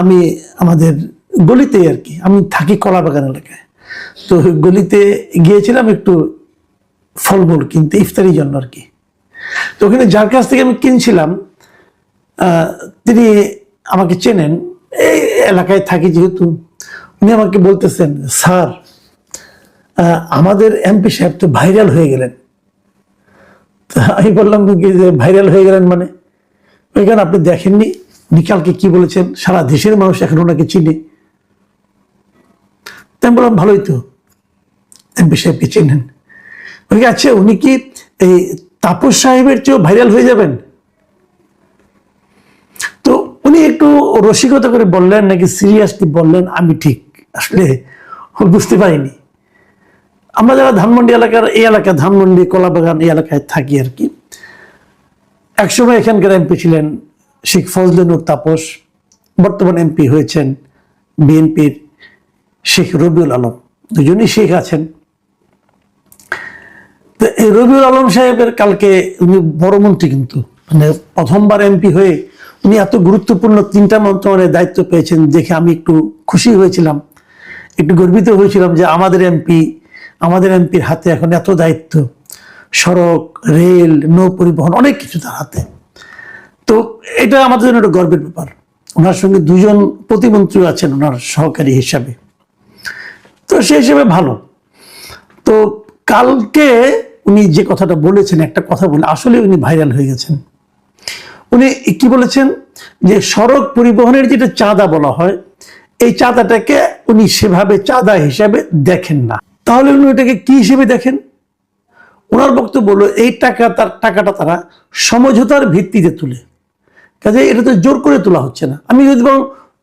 আমি আমাদের গলিতে আর কি, আমি থাকি কলা বাগান এলাকায়। তো গলিতে গিয়েছিলাম একটু ফলমূল কিনতে ইফতারির জন্য আর কি। তো ওখানে যার কাছ থেকে আমি কিনছিলাম তিনি আমাকে চেনেন। এই এলাকায় থাকি যেহেতু, উনি আমাকে বলতেছেন, স্যার আমাদের এমপি সাহেব তো ভাইরাল হয়ে গেলেন। আমি বললাম যে ভাইরাল হয়ে গেলেন মানে? ওইখানে আপনি দেখেননি? উনি কালকে কি বলেছেন? সারা দেশের মানুষ এখন ওনাকে চিনে। আমি বললাম, ভালোই তো। এমপি সাহেবকে চেনেন। আচ্ছা উনি কি এই তাপস সাহেবের চেয়েও ভাইরাল হয়ে যাবেন? তো উনি একটু রসিকতা করে বললেন, নাকি সিরিয়াসলি বললেন? আমি ঠিক আসলে বুঝতে পারিনি। আমরা যারা ধানমন্ডি এলাকার, এই এলাকা, ধানমন্ডি, কলাবাগান এই এলাকায় থাকি আর কি, একসময় এখানকার এমপি ছিলেন শেখ ফজলুর তাপস বর্তমান এমপি হয়েছেন, বিএনপির শেখ রবিউল আলম। দুজনই শেখ আছেন। এই রবিউল আলম সাহেবের কালকে উনি বড় মন্ত্রী কিন্তু। মানে প্রথমবার এমপি হয়ে উনি এত গুরুত্বপূর্ণ তিনটা মন্ত্রণালয়ের দায়িত্ব পেয়েছেন দেখে আমি একটু খুশি হয়েছিলাম। একটু গর্বিত হয়েছিলাম যে আমাদের এমপি, আমাদের এমপির হাতে এখন এত দায়িত্ব। সড়ক, রেল, নৌ পরিবহন, অনেক কিছু তার হাতে। তো এটা আমাদের জন্য একটা গর্বের ব্যাপার। ওনার সঙ্গে দুজন প্রতিমন্ত্রী আছেন ওনার সহকারী হিসাবে। তো সেই হিসেবে ভালো। তো কালকে উনি যে কথাটা বলেছেন, একটা কথা বলে আসলে উনি ভাইরাল হয়ে গেছেন। উনি কি বলেছেন? যে সড়ক পরিবহনের যেটা চাঁদা বলা হয়, এই চাঁদাটাকে উনি সেভাবে চাঁদা হিসাবে দেখেন না। তাহলে উনি এটাকে কি হিসেবে দেখেন? ওনার বক্তব্য হলো, এই টাকা তার, টাকাটা তারা সমঝোতার ভিত্তিতে তুলে। কাজে এটা তো জোর করে তোলা হচ্ছে না। আমি যদি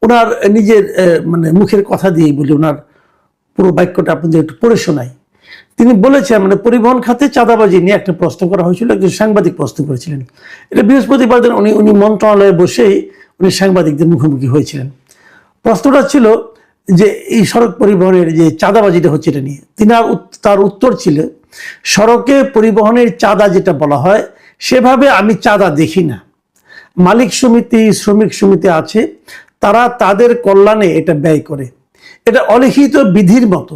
ওনার নিজের মানে মুখের কথা দিয়েই বলি, ওনার পুরো বাক্যটা আপনাদের একটু পড়ে শোনাই। তিনি বলেছেন মানে পরিবহন খাতে চাঁদাবাজি নিয়ে একটা প্রশ্ন করা হয়েছিল, একজন সাংবাদিক প্রশ্ন করেছিলেন। এটা বৃহস্পতিবার দিন উনি উনি মন্ত্রণালয়ে বসেই উনি সাংবাদিকদের মুখোমুখি হয়েছিলেন। প্রশ্নটা ছিল যে এই সড়ক পরিবহনের যে চাঁদাবাজিটা হচ্ছে এটা নিয়ে। তিনি তার উত্তর ছিল, সড়কে পরিবহনের চাঁদা যেটা বলা হয়, সেভাবে আমি চাঁদা দেখি না। মালিক সমিতি, শ্রমিক সমিতি আছে, তারা তাদের কল্যাণে এটা ব্যয় করে। এটা অলিখিত বিধির মতো।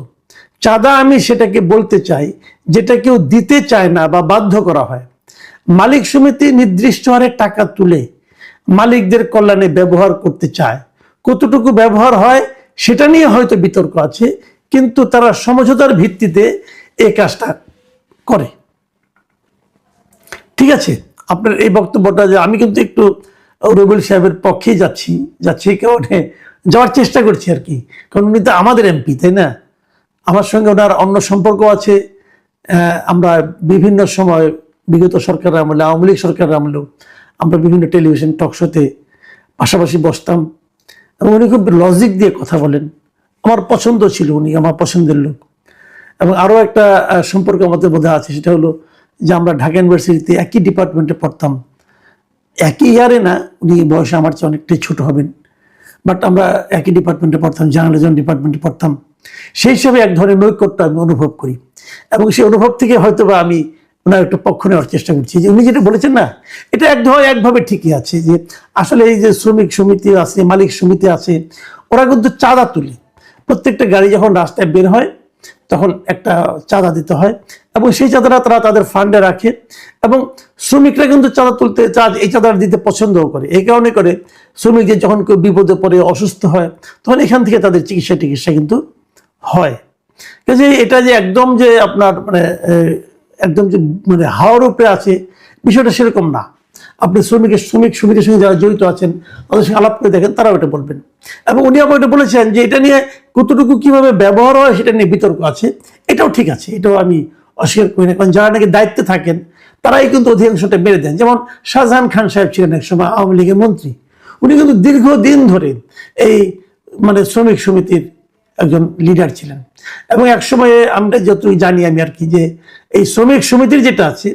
চাঁদা আমি সেটাকে বলতে চাই, যেটা কেউ দিতে চায় না বা বাধ্য করা হয়। মালিক সমিতি নির্দিষ্ট হারে টাকা তুলে মালিকদের কল্যাণে ব্যবহার করতে চায়। কতটুকু ব্যবহার হয় সেটা নিয়ে হয়তো বিতর্ক আছে, কিন্তু তারা সমঝোতার ভিত্তিতে এই কাজটা করে। ঠিক আছে? আপনার এই বক্তব্যটা যে আমি কিন্তু একটু রবিউল সাহেবের পক্ষেই যাচ্ছি যাচ্ছি কারণে যাওয়ার চেষ্টা করছি আর কি। কারণ উনি তো আমাদের এমপি, তাই না? আমার সঙ্গে ওনার অন্য সম্পর্ক আছে। আমরা বিভিন্ন সময় বিগত সরকারের আমলে, আওয়ামী লীগ সরকারের আমলেও আমরা বিভিন্ন টেলিভিশন টক শোতে পাশাপাশি বসতাম। এবং উনি খুব লজিক দিয়ে কথা বলেন। আমার পছন্দ ছিল উনি, আমার পছন্দের লোক। এবং আরও একটা সম্পর্ক আমাদের মধ্যে আছে, সেটা হলো যে আমরা ঢাকা ইউনিভার্সিটিতে একই ডিপার্টমেন্টে পড়তাম। একই ইয়ারে না, উনি বয়সে আমার চেয়ে অনেকটাই ছোট হবেন। বাট আমরা একই ডিপার্টমেন্টে পড়তাম জার্নালিজম ডিপার্টমেন্টে পড়তাম। সেই হিসাবে এক ধরনের নৈকট্য আমি অনুভব করি। এবং সেই অনুভব থেকে হয়তো বা আমি ওনার একটা পক্ষ নেওয়ার চেষ্টা করছি। যে উনি যেটা বলেছেন না, এটা এক ধর একভাবে ঠিকই আছে যে আসলে এই যে শ্রমিক সমিতি আছে, মালিক সমিতি আছে, ওরা কিন্তু চাঁদা তুলে। প্রত্যেকটা গাড়ি যখন রাস্তায় বের হয় তখন একটা চাঁদা দিতে হয় এবং সেই চাঁদাটা তারা তাদের ফান্ডে রাখে এবং শ্রমিকরা কিন্তু চাঁদা তুলতে, চাঁদ, এই চাঁদাটা দিতে পছন্দও করে। এই কারণে করে শ্রমিকদের যখন কেউ বিপদে পড়ে, অসুস্থ হয়, তখন এখান থেকে তাদের চিকিৎসা টিকিৎসা কিন্তু হয়। কাজে এটা যে একদম যে আপনার মানে একদম যে মানে হাওয়ার উপরে আছে, বিষয়টা সেরকম না। আপনি শ্রমিকের শ্রমিক সমিতির সঙ্গে যারা জড়িত আছেন, তাদের সঙ্গে আলাপ করে দেখেন, তারাও এটা বলবেন। এবং উনি আবার এটা বলেছেন যে এটা নিয়ে কতটুকু কীভাবে ব্যবহার হয় সেটা নিয়ে বিতর্ক আছে। এটাও ঠিক আছে, এটাও আমি অস্বীকার করি না। কারণ যারা নাকি দায়িত্বে থাকেন, তারাই কিন্তু অধিকাংশটা মেরে দেন। যেমন শাহজাহান খান সাহেব ছিলেন এক সময় আওয়ামী লীগের মন্ত্রী। উনি কিন্তু দীর্ঘদিন ধরে এই মানে শ্রমিক সমিতির একজন লিডার ছিলেন। এবং এক সময়ে আমরা যতই জানি আমি আর কি যে এই শ্রমিক সমিতির যেটা আছে,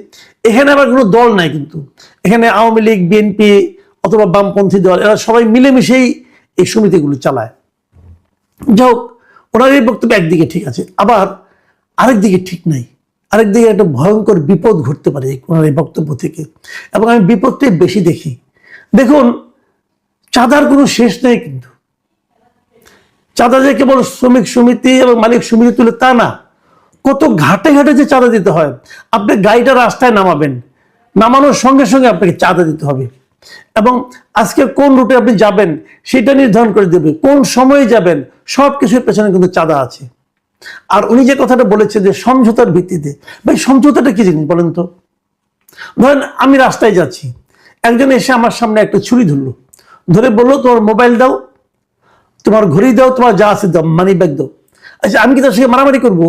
এখানে আবার কোনো দল নাই কিন্তু। এখানে আওয়ামী লীগ, বিএনপি অথবা বামপন্থী দল, এরা সবাই মিলেমিশেই এই সমিতিগুলো চালায়। যাই হোক, ওনার এই বক্তব্য একদিকে ঠিক আছে, আবার আরেক দিকে ঠিক নাই। আরেক দিকে একটা ভয়ঙ্কর বিপদ ঘটতে পারে ওনার এই বক্তব্য থেকে। এবং আমি বিপদটাই বেশি দেখি। দেখুন, চাঁদার কোনো শেষ নেই কিন্তু। চাঁদা যে কেবল শ্রমিক সমিতি এবং মালিক সমিতি তুলে তা না, কত ঘাটে ঘাটে যে চাঁদা দিতে হয়। আপনি গাড়িটা রাস্তায় নামাবেন নামানোর সঙ্গে সঙ্গে আপনাকে চাঁদা দিতে হবে। এবং আজকে কোন রুটে আপনি যাবেন সেটা নির্ধারণ করে দেবে। কোন সময়ে যাবেন সব কিছুর পেছনে কিন্তু চাঁদা আছে। আর উনি যে কথাটা বলেছেন যে সমঝোতার ভিত্তিতে, ভাই সমঝোতাটা কি জিনিস বলেন তো? ধরেন আমি রাস্তায় যাচ্ছি, একজন এসে আমার সামনে একটা ছুরি ধরলো। ধরে বলল, তোমার মোবাইল দাও, তোমার ঘড়ি দাও, তোমার যা আছে দাও মানি ব্যাগ দাও। আচ্ছা আমি কি তার সঙ্গে মারামারি করব?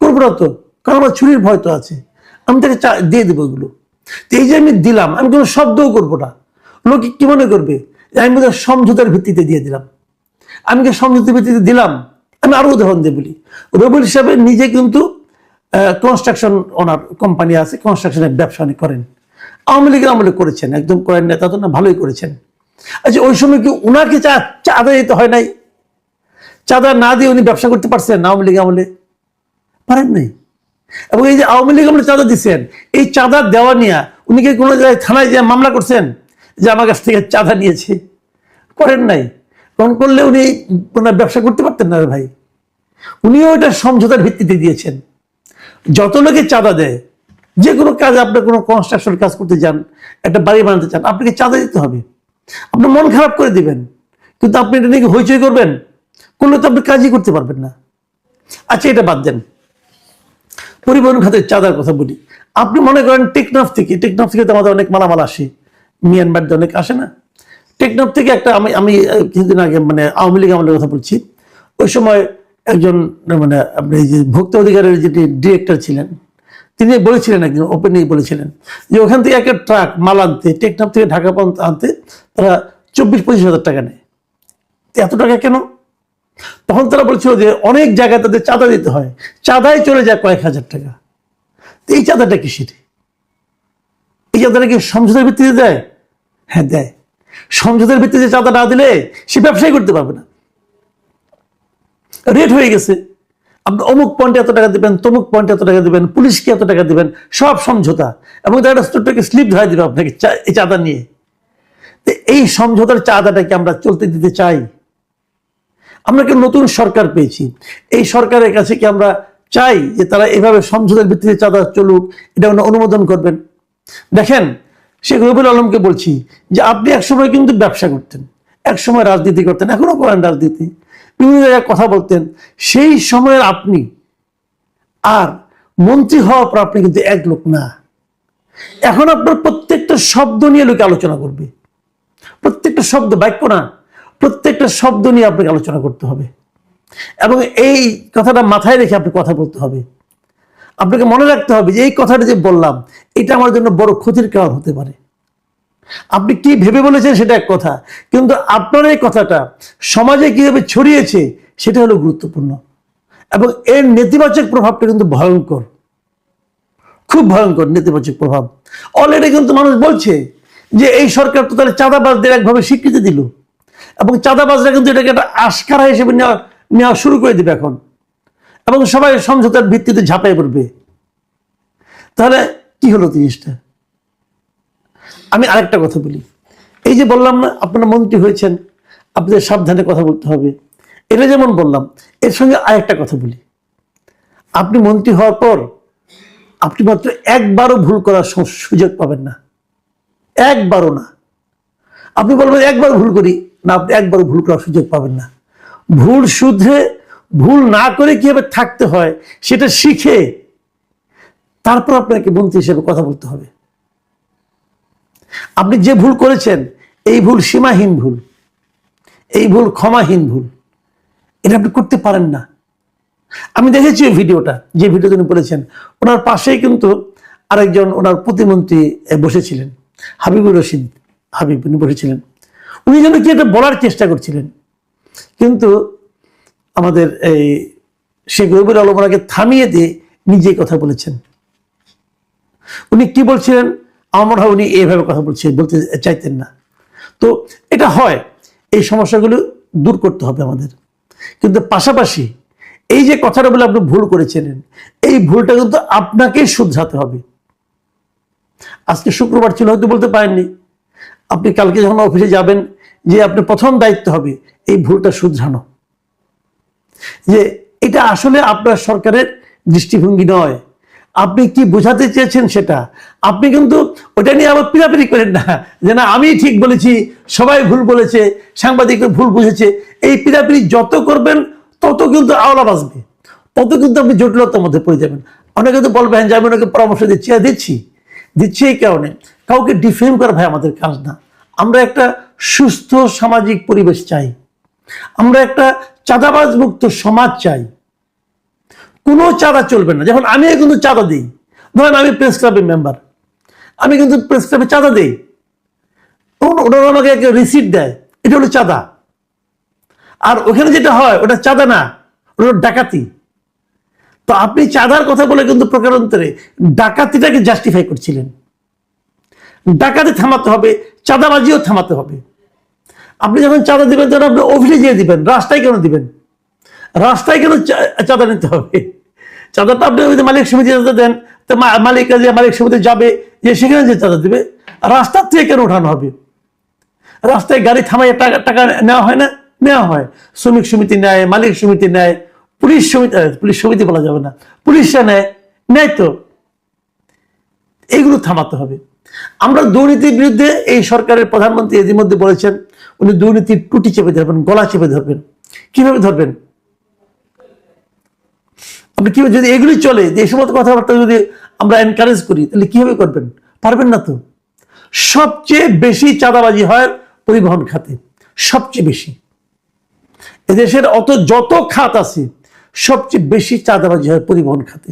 করব না তো, কারণ আমার ছুরির ভয় তো আছে। আমি তাকে দিয়ে দেবো এগুলো। তো এই যে আমি দিলাম, আমি কোনো শব্দও করব না। লোক কি মনে করবে? আমি বোধহয় সমঝোতার ভিত্তিতে দিয়ে দিলাম। আমি কি সমঝোতার ভিত্তিতে দিলাম? আমি আরও উদাহরণ দিয়ে বলি। রবিউল হিসাবে নিজে কিন্তু কনস্ট্রাকশন ওনার কোম্পানি আছে কনস্ট্রাকশনের ব্যবসা উনি করেন। আওয়ামী লীগের আমলে করেছেন, একদম করেন নেতা তো না, ভালোই করেছেন। আচ্ছা ওই সময় কি উনাকে চা, চাঁদা দিতে হয় নাই? চাঁদা না দিয়ে উনি ব্যবসা করতে পারছেন আওয়ামী লীগ আমলে? পারেন নাই? এবং এই যে আওয়ামী লীগ আমলে চাঁদা দিচ্ছেন এই চাঁদা দেওয়া নিয়ে উনি কি কোনো জায়গায় থানায় যে মামলা করছেন? যে আমার কাছ থেকে চাঁদা নিয়েছে। করেন নাই। কারণ করলে উনি ওনার ব্যবসা করতে পারতেন না ভাই। উনিও এটা সমঝোতার ভিত্তিতে দিয়েছেন। যত লোকে চাঁদা দেয়, যে কোনো কাজ আপনি কোনো কনস্ট্রাকশন কাজ করতে যান, একটা বাড়ি বানাতে চান, আপনাকে চাঁদা দিতে হবে। আপনার মন খারাপ করে দিবেন। কিন্তু আপনি এটা নাকি হইচই করবেন? করলে তো আপনি কাজই করতে পারবেন না। আচ্ছা এটা বাদ দেন। পরিবহন খাতের চাঁদার কথা বলি। আপনি মনে করেন টেকনাফ থেকে টেকনাফ থেকে তো আমাদের অনেক মালামাল আসে। মিয়ানমার অনেক আসে না। টেকনাফ থেকে একটা আমি আমি কিছুদিন আগে মানে আওয়ামী লীগ আমলের কথা বলছি। ওই সময় একজন মানে আপনি যে ভোক্তা অধিকারের যেটি ডিরেক্টর ছিলেন, তিনি বলেছিলেন একদিন ওপেনলি বলেছিলেন যে ওখান থেকে একটা ট্রাক মাল আনতে, টেকনাফ থেকে ঢাকা পর্যন্ত আনতে তারা চব্বিশ পঁচিশ হাজার টাকা নেয়। এত টাকা কেন? তখন তারা বলছিল যে অনেক জায়গায় তাদের চাঁদা দিতে হয়। চাঁদায় চলে যায় কয়েক হাজার টাকা। এই চাঁদাটা কিসের? এই চাঁদাটা কি সমঝোতার ভিত্তিতে দেয়? হ্যাঁ দেয়। সমঝোতার ভিত্তিতে চাঁদা না দিলে সে ব্যবসায় করতে পারবে না। রেট হয়ে গেছে। আপনি অমুক পয়েন্টে এত টাকা দিবেন, তমুক পয়েন্টে এত টাকা দেবেন, পুলিশকে এত টাকা দিবেন, সব সমঝোতা। এবং তারা ছোট্টকে স্লিপ ধরে দিবে আপনাকে এই চাঁদা নিয়ে। এই সমঝোতার চাঁদাটাকে আমরা চলতে দিতে চাই। আমরা কি নতুন সরকার পেয়েছি। এই সরকারের কাছে কি আমরা চাই যে তারা এভাবে সমঝোতার ভিত্তিতে চাঁদা চলুক? এটা অনুমোদন করবেন। দেখেন, শেখ রবিউল আলমকে বলছি যে আপনি একসময় কিন্তু ব্যবসা করতেন, একসময় রাজনীতি করতেন, এখনও করেন রাজনীতি। বিভিন্ন জায়গায় কথা বলতেন, সেই সময়ের আপনি আর মন্ত্রী হওয়ার পর আপনি কিন্তু এক লোক না। এখন আপনার প্রত্যেকটা শব্দ নিয়ে লোকে আলোচনা করবে। প্রত্যেকটা শব্দ, বাক্য না। প্রত্যেকটা শব্দ নিয়ে আপনাকে আলোচনা করতে হবে। এবং এই কথাটা মাথায় রেখে আপনি কথা বলতে হবে। আপনাকে মনে রাখতে হবে যে এই কথাটা যে বললাম, এটা আমার জন্য বড় ক্ষতির কারণ হতে পারে। আপনি কি ভেবে বলেছেন সেটা এক কথা, কিন্তু আপনার এই কথাটা সমাজে কীভাবে ছড়িয়েছে সেটা হলো গুরুত্বপূর্ণ। এবং এর নেতিবাচক প্রভাবটা কিন্তু ভয়ঙ্কর। খুব ভয়ঙ্কর নেতিবাচক প্রভাব। অলরেডি কিন্তু মানুষ বলছে যে এই সরকার তো তাহলে চাঁদাবাজদের একভাবে স্বীকৃতি দিল। এবং চাঁদাবাজরা কিন্তু এটাকে একটা আস্কারা হিসেবে নেওয়া শুরু করে দিবে এখন। এবং সবাই সমঝোতার ভিত্তিতে ঝাঁপাই পড়বে। তাহলে কি হলো জিনিসটা? আমি আরেকটা কথা বলি। এই যে বললাম না, আপনারা মন্ত্রী হয়েছেন, আপনাদের সাবধানে কথা বলতে হবে। এটা যেমন বললাম, এর সঙ্গে আরেকটা কথা বলি। আপনি মন্ত্রী হওয়ার পর আপনি মাত্র একবারও ভুল করার সুযোগ পাবেন না। একবারও না। আপনি বলবেন, একবার ভুল করি। না, আপনি একবারও ভুল করার সুযোগ পাবেন না। ভুল শুধরে, ভুল না করে কীভাবে থাকতে হয়, সেটা শিখে তারপর আপনাকে মন্ত্রী হিসেবে কথা বলতে হবে। আপনি যে ভুল করেছেন, এই ভুল সীমাহীন ভুল, এই ভুল ক্ষমাহীন ভুল, এটা আপনি করতে পারেন না। আমি দেখেছি ওই ভিডিওটা, যে ভিডিও তিনি বলেছেন, ওনার পাশেই কিন্তু আরেকজন ওনার প্রতিমন্ত্রী বসেছিলেন, হাবিবুর রশিদ হাবিব, উনি বসেছিলেন। উনি যেন কি একটা বলার চেষ্টা করছিলেন। কিন্তু আমাদের এই শেখ রবিউল আলম ওনাকে থামিয়ে দিয়ে নিজে কথা বলেছেন। উনি কি বলছিলেন? আমার মনে হয় উনি এইভাবে কথা বলছিলেন বলতে চাইতেন না। তো এটা হয়, এই সমস্যাগুলো দূর করতে হবে আমাদের। কিন্তু পাশাপাশি এই যে কথাটা বলে আপনি ভুল করেছিলেন, এই ভুলটা কিন্তু আপনাকেই শুধরাতে হবে। আজকে শুক্রবার ছিল, হয়তো বলতে পারেননি। আপনি কালকে যখন অফিসে যাবেন যে আপনি প্রথম দায়িত্ব হবে, এই ভুলটা শুধরানো। যে এটা আসলে আপনার সরকারের দৃষ্টিভঙ্গি নয়। আপনি কি বোঝাতে চেয়েছেন সেটা? আপনি কিন্তু ওটা নিয়ে আবার পিরাপিরি করেন না। যে না, আমি ঠিক বলেছি, সবাই ভুল বলেছে সাংবাদিক ভুল বুঝেছে। এই পিরাপিরি যত করবেন, তত কিন্তু আওলা বাঁচবে তত কিন্তু আপনি জটিলতার মধ্যে পড়ে যাবেন। অনেকে তো বলবেন যে আমি ওনাকে পরামর্শ দিচ্ছি। আর দিচ্ছি। দিচ্ছি এই কারণে। কাউকে ডিফেম করা ভাই আমাদের কাজ না। আমরা একটা সুস্থ সামাজিক পরিবেশ চাই। আমরা একটা চাঁদাবাজ মুক্ত সমাজ চাই। কোনো চাঁদা চলবে না। যখন আমি কিন্তু চাঁদা দিই। ধরেন আমি প্রেস ক্লাবের মেম্বার আমি কিন্তু প্রেস ক্লাবে চাঁদা দিই। তখন ওনারা আমাকে একটা রিসিট দেয়। এটা হলো চাঁদা। আর ওখানে যেটা হয়, ওটা চাঁদা না, ওটা ডাকাতি। তো আপনি চাঁদার কথা বলে কিন্তু প্রকারান্তরে ডাকাতিটাকে জাস্টিফাই করছিলেন। ডাকাতি থামাতে হবে চাঁদাবাজিও থামাতে হবে। আপনি যখন চাঁদা দিবেন, তখন আপনি অফিসে যেয়ে দিবেন, রাস্তায় কেন দিবেন? রাস্তায় কেন চাঁদা নিতে হবে? চাঁদাটা আপনি ওই যে মালিক সমিতি চাঁদা দেন, তো মালিক যে মালিক সমিতি যাবে, যে সেখানে যে চাঁদা দিবে, রাস্তার থেকে কেন উঠানো হবে? রাস্তায় গাড়ি থামাই টাকা টাকা নেওয়া হয় না? নেওয়া হয়। শ্রমিক সমিতি নেয়, মালিক সমিতি নেয়, পুলিশ সমিতি পুলিশ সমিতি বলা যাবে না। পুলিশরা নেয় নেয় তো। এইগুলো থামাতে হবে। আমরা দুর্নীতির বিরুদ্ধে এই সরকারের প্রধানমন্ত্রী ইতিমধ্যে বলেছেন, উনি দুর্নীতির টুটি চেপে ধরবেন, গলা চেপে ধরবেন। কীভাবে ধরবেন? আপনি কীভাবে যদি এগুলি চলে, যে সমস্ত কথাবার্তা যদি আমরা এনকারেজ করি, তাহলে কীভাবে করবেন? পারবেন না তো। সবচেয়ে বেশি চাঁদাবাজি হয় পরিবহন খাতে। সবচেয়ে বেশি। এদেশের অত যত খাত আছে, সবচেয়ে বেশি চাঁদাবাজি হয় পরিবহন খাতে।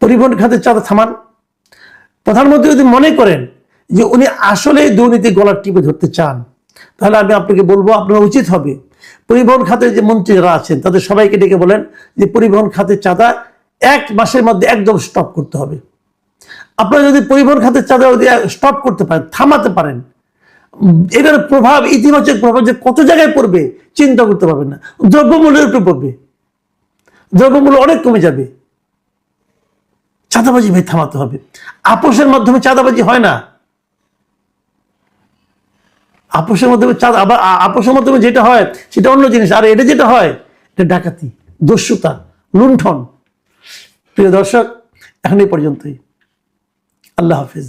পরিবহন খাতে চাঁদা থামান প্রধানমন্ত্রী যদি মনে করেন যে উনি আসলে দুর্নীতি গলার টিপে ধরতে চান, তাহলে আমি আপনাকে বলব আপনার উচিত হবে পরিবহন খাতের যে মন্ত্রী যারা আছেন, তাদের সবাইকে ডেকে বলেন যে পরিবহন খাতের চাঁদা এক মাসের মধ্যে একদম স্টপ করতে হবে। আপনারা যদি পরিবহন খাতের চাঁদা যদি স্টপ করতে পারেন, থামাতে পারেন, এটার প্রভাব ইতিবাচক প্রভাব যে কত জায়গায় পড়বে, চিন্তা করতে পারবেন না। দ্রব্যমূল্যের উপরে পড়বে। দ্রব্যমূল্য অনেক কমে যাবে। চাঁদাবাজি ভাই থামাতে হবে। আপোষের মাধ্যমে চাঁদাবাজি হয় না। আপোষের মাধ্যমে আপোষের মাধ্যমে যেটা হয়, সেটা অন্য জিনিস। আর এটা যেটা হয়, এটা ডাকাতি, দস্যুতা, লুণ্ঠন। প্রিয় দর্শক, এখন এই পর্যন্তই। আল্লাহ হাফিজ।